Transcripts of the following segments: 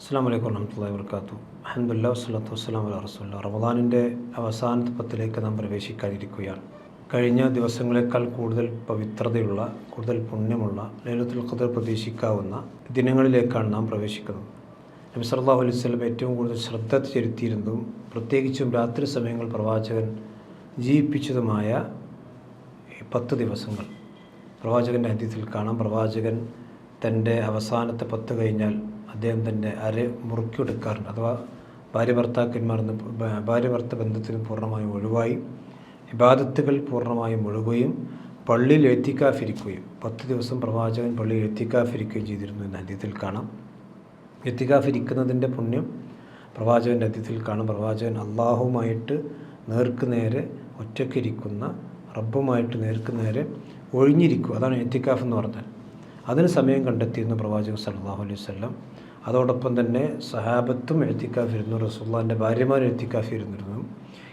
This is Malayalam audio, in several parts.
അസ്സാം വലൈക്കും വർഹമത്തല്ലാ വർക്കാത്തു അഹമ്മദുല്ലാ വസ്ലാത്തു വസ്സലാം വല റസൂല്ല റമദാനിന്റെ അവസാനത്തെ പത്തിലേക്ക് നാം പ്രവേശിക്കാനിരിക്കുകയാണ്. കഴിഞ്ഞ ദിവസങ്ങളെക്കാൾ കൂടുതൽ പവിത്രതയുള്ള കൂടുതൽ പുണ്യമുള്ള ലൈലത്തുൽ ഖദർ പ്രതീക്ഷിക്കാവുന്ന ദിനങ്ങളിലേക്കാണ് നാം പ്രവേശിക്കുന്നത്. നബി സല്ലല്ലാഹു അലൈഹി വസല്ലം ഏറ്റവും കൂടുതൽ ശ്രദ്ധ ചെലുത്തിയിരുന്നതും പ്രത്യേകിച്ചും രാത്രി സമയങ്ങൾ പ്രവാചകൻ ജീവിപ്പിച്ചതുമായ പത്ത് ദിവസങ്ങൾ. പ്രവാചകന്റെ ഹദീസിൽ കാണാം. പ്രവാചകൻ തന്റെ അവസാനത്തെ പത്ത് കഴിഞ്ഞാൽ അദ്ദേഹം തന്നെ അരെ മുറുക്കിയെടുക്കാറുണ്ട്. അഥവാ ഭാര്യ ഭർത്താക്കന്മാർ ഭാര്യ ഭർത്ത ബന്ധത്തിന് പൂർണമായും ഒഴിവായി ഇബാദത്തുകൾ പൂർണമായും ഒഴുകുകയും പള്ളിയിൽ എത്തിക്കാഫിരിക്കുകയും പത്ത് ദിവസം പ്രവാചകൻ പള്ളിയിൽ എത്തിക്കാഫിരിക്കുകയും ചെയ്തിരുന്നു എന്ന് അദ്ദേഹത്തിൽ കാണാം. എത്തിക്കാഫിരിക്കുന്നതിന്റെ പുണ്യം പ്രവാചകന്റെ അത്യത്തിൽ കാണും. പ്രവാചകൻ അള്ളാഹുമായിട്ട് നേർക്ക് നേരെ ഒറ്റയ്ക്കിരിക്കുന്ന റബ്ബുമായിട്ട് നേർക്ക് നേരെ ഒഴിഞ്ഞിരിക്കുക. അതാണ് എത്തിക്കാഫ് എന്ന് പറഞ്ഞാൽ. അതിന് സമയം കണ്ടെത്തിയിരുന്നു പ്രവാചകൻ സല്ലല്ലാഹു അലൈഹി വസല്ലം അതോടൊപ്പം തന്നെ സഹാബത്തും എഴുത്തിക്കാഫിരുന്നു റസൂള്ളാന്റെ ഭാര്യമാരും എഴുത്തിക്കാഫിരുന്നിരുന്നു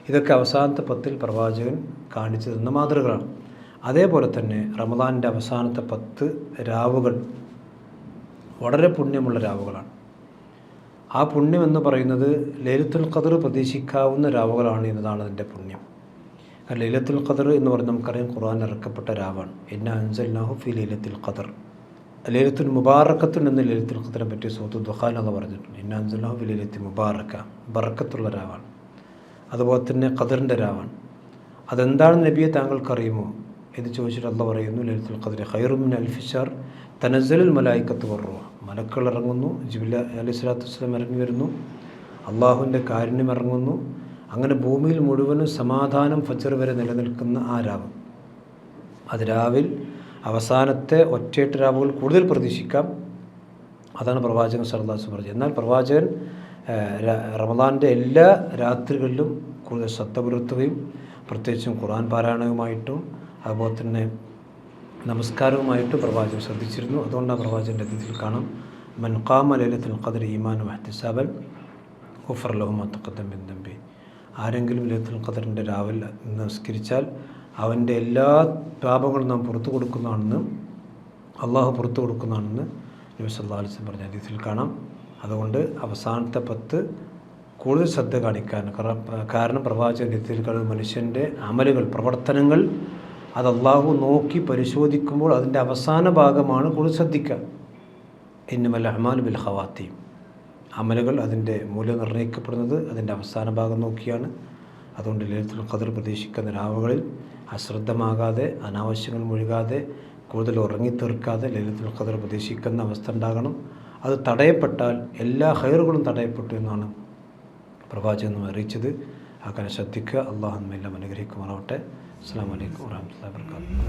ഇതൊക്കെ അവസാനത്തെ പത്തിൽ പ്രവാചകൻ കാണിച്ചു തന്ന മാതൃകകളാണ്. അതേപോലെ തന്നെ റമദാന്റെ അവസാനത്തെ പത്ത് രാവുകൾ വളരെ പുണ്യമുള്ള രാവുകളാണ്. ആ പുണ്യം എന്ന് പറയുന്നത് ലൈലത്തുൽ ഖദർ പ്രതീക്ഷിക്കാവുന്ന രാവുകളാണ് എന്നതാണ് അതിന്റെ പുണ്യം. ലൈലത്തുൽ ഖദർ എന്ന് പറഞ്ഞാൽ നമുക്കറിയാം ഖുർആൻ ഇറക്കപ്പെട്ട രാവാണ്. എന്ന അൻസൽനാഹു ഫി ലൈലത്തുൽ ഖദർ. ലൈലത്തുൽ മുബാറക്കത്തുൻ എന്ന ലലിത്തുൽ ഖദറിനെ പറ്റി സൂത്ത് എന്ന് പറഞ്ഞിട്ടുണ്ട്. ഇന്നാൻസുല്ലാഹു ലലിത്തി മുബാറക്ക. ബറക്കത്തുള്ള രാവാണ്. അതുപോലെ തന്നെ ഖദറിന്റെ രാവാണ്. അതെന്താണ് നബിയെ താങ്കൾക്കറിയുമോ? എന്ന് ചോദിച്ചിട്ട് അല്ല പറയുന്നു ലലിത്തുൽ ഖദർ ഹൈറുമിൻ അൽഫിഷാർ തനസലുൽ മലായിക്കത്ത് വറുവ മലക്കൾ ഇറങ്ങുന്നു ജിബില അലി സ്വലാത്തു വസ്ലാം ഇറങ്ങി വരുന്നു അള്ളാഹുവിന്റെ കാരുണ്യം ഇറങ്ങുന്നു. അങ്ങനെ ഭൂമിയിൽ മുഴുവനും സമാധാനം ഫജർ വരെ നിലനിൽക്കുന്ന ആ രാവ്. അത് രാവിൽ അവസാനത്തെ ഒറ്റയെട്ട് രാവുകൾ കൂടുതൽ പ്രതീക്ഷിക്കാം. അതാണ് പ്രവാചകൻ സർദാസ് പറഞ്ഞത്. എന്നാൽ പ്രവാചകൻ റമദാന്റെ എല്ലാ രാത്രികളിലും കൂടുതൽ ശ്രദ്ധ പുലർത്തുകയും പ്രത്യേകിച്ചും ഖുർആൻ പാരായണവുമായിട്ടും അതുപോലെ തന്നെ നമസ്കാരവുമായിട്ടും പ്രവാചകൻ ശ്രദ്ധിച്ചിരുന്നു. അതുകൊണ്ടാണ് പ്രവാചകന്റെ അതിഥിയിൽ കാണാം. മൻകാമ ലൈലത്തുൽ ഖദർ ഈമാൻ മഹത്തിസാബൻ ഉഫർ ലഹുമ തഖദ്ദം ബിൻ ദംബി. ആരെങ്കിലും ലൈലത്തുൽ ഖദറിന്റെ രാവിലെ നമസ്കരിച്ചാൽ അവന്റെ എല്ലാ പാപങ്ങളും നാം പുറത്തു കൊടുക്കുന്നതാണെന്ന് അള്ളാഹു പുറത്തു കൊടുക്കുന്നതാണെന്ന് നബി സല്ലാ അലിസ്ലം പറഞ്ഞ ഹദീസിൽ കാണാം. അതുകൊണ്ട് അവസാനത്തെ പത്ത് കൂടുതൽ ശ്രദ്ധ കാണിക്കാൻ കാരണം പ്രവാചക പ്രവാചകൻ ഹദീസിൽ കാണുന്ന മനുഷ്യന്റെ അമലുകൾ പ്രവർത്തനങ്ങൾ അത് അള്ളാഹു നോക്കി പരിശോധിക്കുമ്പോൾ അതിന്റെ അവസാന ഭാഗമാണ് കൂടുതൽ ശ്രദ്ധിക്കുക. ഇന്നുമല്ല അഹ്മാൻ ബിൽ ഹവാത്തിയും അമലുകൾ അതിന്റെ മൂല്യം നിർണയിക്കപ്പെടുന്നത് അതിന്റെ അവസാന ഭാഗം നോക്കിയാണ്. അതുകൊണ്ട് ലളിതുൽ ഖദർ പ്രതീക്ഷിക്കുന്ന രാവുകളിൽ അശ്രദ്ധമാകാതെ അനാവശ്യങ്ങൾ മുഴുകാതെ കൂടുതൽ ഉറങ്ങിത്തീർക്കാതെ ലളിതുൽ ഖദർ പ്രതീക്ഷിക്കുന്ന അവസ്ഥ ഉണ്ടാകണം. അത് തടയപ്പെട്ടാൽ എല്ലാ ഹൈറുകളും തടയപ്പെട്ടു എന്നാണ് പ്രവാചകൻ അറിയിച്ചത്. അങ്ങനെ ശ്രദ്ധിക്കുക. അള്ളാഹു എല്ലാം അനുഗ്രഹിക്കുമാറാവട്ടെ. അസ്സാം വലൈക്കും വാഹമത്തല്ലാ വർക്കാത്തു